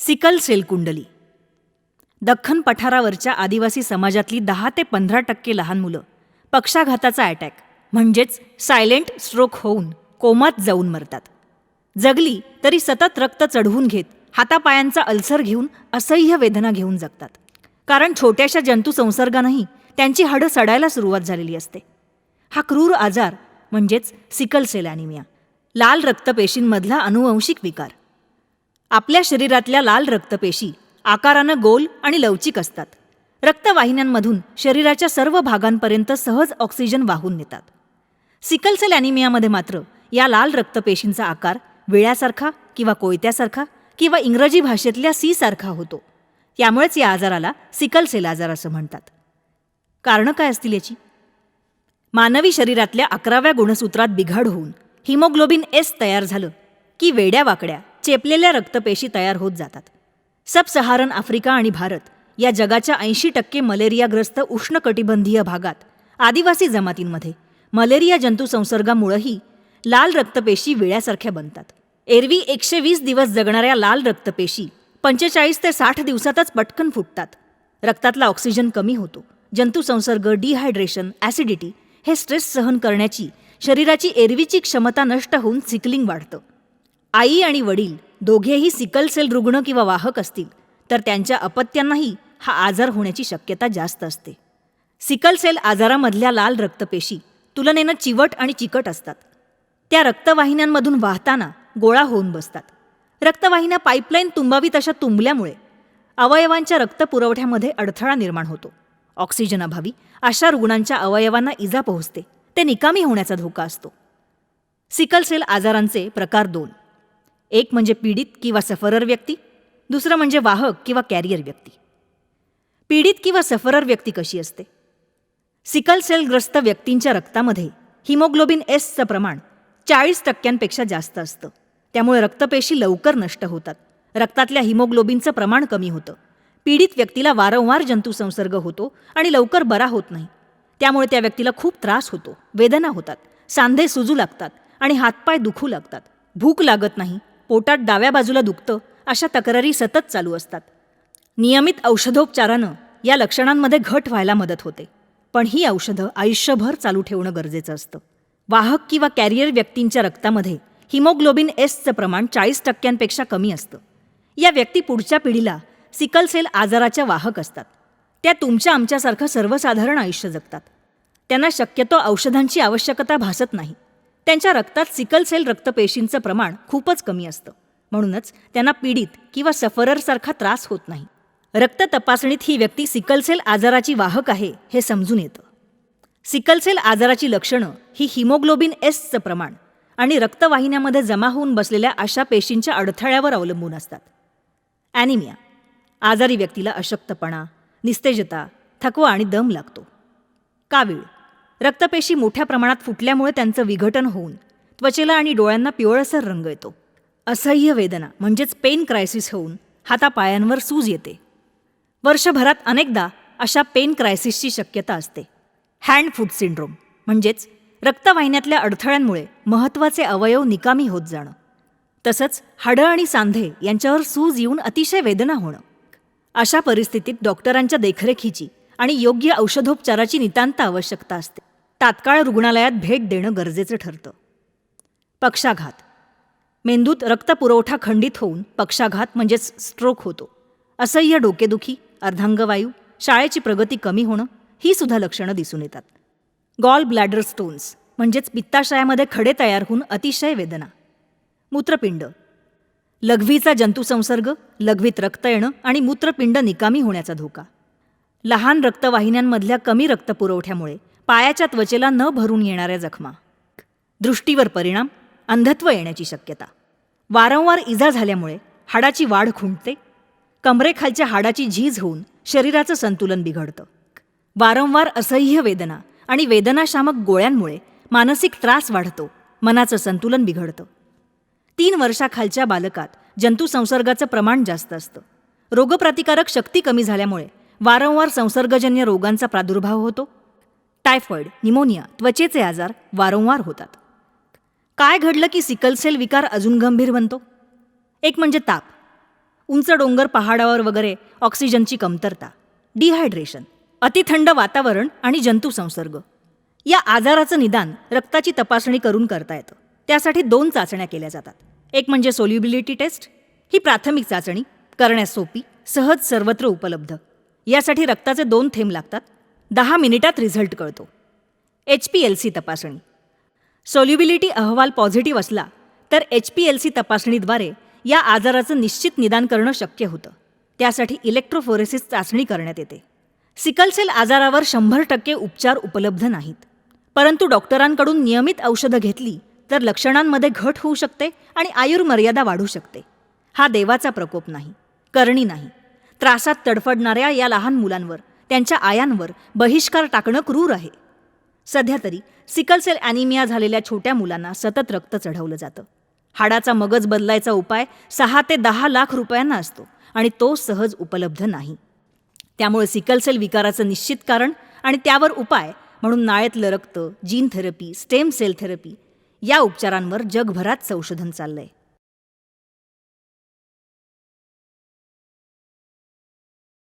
Sickle sale कुंडली. दख्खन पठारावरच्या आदिवासी समाजातली दहा ते पंधरा टक्के लहान मुलं पक्षाघाताचा अटॅक म्हणजेच सायलेंट स्ट्रोक होऊन कोमात जाऊन मरतात. जगली तरी सतत रक्त चढवून घेत हातापायांचा अल्सर घेऊन असह्य वेदना घेऊन जगतात. कारण छोट्याशा जंतुसंसर्गानंही त्यांची हाडं सडायला सुरुवात झालेली असते. हा क्रूर आजार म्हणजेच सिकल सेल ॲनिमिया लाल रक्तपेशींमधला अनुवंशिक विकार. आपल्या शरीरातल्या लाल रक्तपेशी आकारानं गोल आणि लवचिक असतात. रक्तवाहिन्यांमधून शरीराच्या सर्व भागांपर्यंत सहज ऑक्सिजन वाहून नेतात. सिकल सेल ॲनिमियामध्ये मात्र या लाल रक्तपेशींचा आकार विळ्यासारखा किंवा कोयत्यासारखा किंवा इंग्रजी भाषेतल्या सी सारखा होतो. त्यामुळेच या आजाराला सिकलसेल आजार असं म्हणतात. कारणं काय असतील याची? मानवी शरीरातल्या अकराव्या गुणसूत्रात बिघाड होऊन हिमोग्लोबिन एस तयार झालं की वेड्या वाकड्या? चेपलेल्या रक्तपेशी तयार होत जातात. सब सहारन आफ्रिका आणि भारत या जगाच्या ऐंशी टक्के मलेरियाग्रस्त उष्णकटिबंधीय भागात आदिवासी जमातींमध्ये मलेरिया जंतुसंसर्गामुळंही लाल रक्तपेशी विळ्यासारख्या बनतात. एरवी एकशे वीस दिवस जगणाऱ्या लाल रक्तपेशी पंचेचाळीस ते साठ दिवसातच पटकन फुटतात. रक्तातला ऑक्सिजन कमी होतो. जंतुसंसर्ग डिहायड्रेशन ॲसिडिटी हे स्ट्रेस सहन करण्याची शरीराची एरवीची क्षमता नष्ट होऊन सिकलिंग वाढतं. आई आणि वडील दोघेही सिकल सेल रुग्ण किंवा वाहक असतील तर त्यांच्या अपत्यांनाही हा आजार होण्याची शक्यता जास्त असते. सिकल सेल आजारामधल्या लाल रक्तपेशी तुलनेनं चिवट आणि चिकट असतात. त्या रक्तवाहिन्यांमधून वाहताना गोळा होऊन बसतात. रक्तवाहिन्या पाईपलाईन तुंबावी तशा तुंबल्यामुळे अवयवांच्या रक्तपुरवठ्यामध्ये अडथळा निर्माण होतो. ऑक्सिजन अभावी अशा रुग्णांच्या अवयवांना इजा पोहोचते. ते निकामी होण्याचा धोका असतो. सिकल सेल आजारांचे प्रकार दोन. एक म्हणजे पीडित किंवा सफरर व्यक्ती दुसरं म्हणजे वाहक किंवा कॅरियर व्यक्ती. पीडित किंवा सफरर व्यक्ती कशी असते? सिकल सेलग्रस्त व्यक्तींच्या रक्तामध्ये हिमोग्लोबिन एसचं प्रमाण चाळीस टक्क्यांपेक्षा जास्त असतं. त्यामुळे रक्तपेशी लवकर नष्ट होतात. रक्तातल्या हिमोग्लोबिनचं प्रमाण कमी होतं. पीडित व्यक्तीला वारंवार जंतुसंसर्ग होतो आणि लवकर बरा होत नाही. त्यामुळे त्या व्यक्तीला खूप त्रास होतो वेदना होतात सांधे सुजू लागतात आणि हातपाय दुखू लागतात. भूक लागत नाही पोटात डाव्या बाजूला दुखतं अशा तक्रारी सतत चालू असतात. नियमित औषधोपचारानं या लक्षणांमध्ये घट व्हायला मदत होते. पण ही औषधं आयुष्यभर चालू ठेवणं गरजेचं असतं. वाहक किंवा कॅरियर व्यक्तींच्या रक्तामध्ये हिमोग्लोबिन एसचं प्रमाण चाळीस टक्क्यांपेक्षा कमी असतं. या व्यक्ती पुढच्या पिढीला सिकल सेल आजाराच्या वाहक असतात. त्या तुमच्या आमच्यासारखं सर्वसाधारण आयुष्य जगतात. त्यांना शक्यतो औषधांची आवश्यकता भासत नाही. त्यांच्या रक्तात सिकल सेल रक्तपेशींचं प्रमाण खूपच कमी असतं. म्हणूनच त्यांना पीडित किंवा सफररसारखा त्रास होत नाही. रक्त तपासणीत ही व्यक्ती सिकल सेल आजाराची वाहक आहे हे समजून येतं. सिकल सेल आजाराची लक्षणं ही हिमोग्लोबिन एसचं प्रमाण आणि रक्तवाहिन्यामध्ये जमा होऊन बसलेल्या अशा पेशींच्या अडथळ्यावर अवलंबून असतात. ॲनिमिया आजारी व्यक्तीला अशक्तपणा निस्तेजता थकवा आणि दम लागतो. कावीळ रक्तपेशी मोठ्या प्रमाणात फुटल्यामुळे त्यांचं विघटन होऊन त्वचेला आणि डोळ्यांना पिवळसर रंग येतो. असह्य वेदना म्हणजेच पेन क्रायसिस होऊन हातापायांवर सूज येते. वर्षभरात अनेकदा अशा पेन क्रायसिसची शक्यता असते. हँड फूड सिंड्रोम म्हणजेच रक्तवाहिन्यातल्या अडथळ्यांमुळे महत्त्वाचे अवयव निकामी होत जाणं. तसंच हाडं आणि सांधे यांच्यावर सूज येऊन अतिशय वेदना होणं. अशा परिस्थितीत डॉक्टरांच्या देखरेखीची आणि योग्य औषधोपचाराची नितांत आवश्यकता असते. तात्काळ रुग्णालयात भेट देणं गरजेचं ठरतं. पक्षाघात. मेंदूत रक्तपुरवठा खंडित होऊन पक्षाघात म्हणजेच स्ट्रोक होतो. असह्य डोकेदुखी अर्धांगवायू शाळेची प्रगती कमी होणं ही सुद्धा लक्षणं दिसून येतात. गॉल ब्लॅडर स्टोन्स म्हणजेच पित्ताशयामध्ये खडे तयार होऊन अतिशय वेदना. मूत्रपिंड. लघवीचा जंतुसंसर्ग लघवीत रक्त येणं आणि मूत्रपिंड निकामी होण्याचा धोका. लहान रक्तवाहिन्यांमधल्या कमी रक्तपुरवठ्यामुळे पायाच्या त्वचेला न भरून येणाऱ्या जखमा. दृष्टीवर परिणाम अंधत्व येण्याची शक्यता. वारंवार इजा झाल्यामुळे हाडाची वाढ खुंटते. कमरेखालच्या हाडाची झीज होऊन शरीराचं संतुलन बिघडतं. वारंवार असह्य वेदना आणि वेदनाशामक गोळ्यांमुळे मानसिक त्रास वाढतो मनाचं संतुलन बिघडतं. तीन वर्षाखालच्या बालकात जंतुसंसर्गाचं प्रमाण जास्त असतं. रोगप्रतिकारक शक्ती कमी झाल्यामुळे वारंवार संसर्गजन्य रोगांचा प्रादुर्भाव होतो. टायफॉइड निमोनिया त्वचेचे आजार वारंवार होतात. काय घडलं की सिकलसेल विकार अजून गंभीर बनतो? एक म्हणजे ताप. उंच डोंगर पहाडावर वगैरे ऑक्सिजनची कमतरता. डिहायड्रेशन. अतिथंड वातावरण आणि जंतुसंसर्ग. या आजाराचं निदान रक्ताची तपासणी करून करता येतं. त्यासाठी दोन चाचण्या केल्या जातात. एक म्हणजे सोल्युबिलिटी टेस्ट. ही प्राथमिक चाचणी करण्यास सोपी सहज सर्वत्र उपलब्ध. यासाठी रक्ताचे दोन थेंब लागतात. दहा मिनिटात रिझल्ट कळतो. एच पी एल सी तपासणी. सोल्युबिलिटी अहवाल पॉझिटिव्ह असला तर एच पी एल सी तपासणीद्वारे या आजाराचं निश्चित निदान करणं शक्य होतं. त्यासाठी इलेक्ट्रोफोरेसिस चाचणी करण्यात येते. सिकलसेल आजारावर शंभर टक्के उपचार उपलब्ध नाहीत. परंतु डॉक्टरांकडून नियमित औषधं घेतली तर लक्षणांमध्ये घट होऊ शकते आणि आयुर्मर्यादा वाढू शकते. हा देवाचा प्रकोप नाही करणी नाही. त्रासात तडफडणाऱ्या या लहान मुलांवर त्यांच्या आयांवर बहिष्कार टाकणं क्रूर आहे. सध्या तरी सिकलसेल ॲनिमिया झालेल्या छोट्या मुलांना सतत रक्त चढवलं जातं. हाडाचा मगज बदलायचा उपाय सहा ते दहा लाख रुपयांना असतो आणि तो सहज उपलब्ध नाही. त्यामुळे सिकलसेल विकाराचं निश्चित कारण आणि त्यावर उपाय म्हणून नाळेतलं रक्त gene therapy stem cell therapy या उपचारांवर जगभरात संशोधन चाललंय.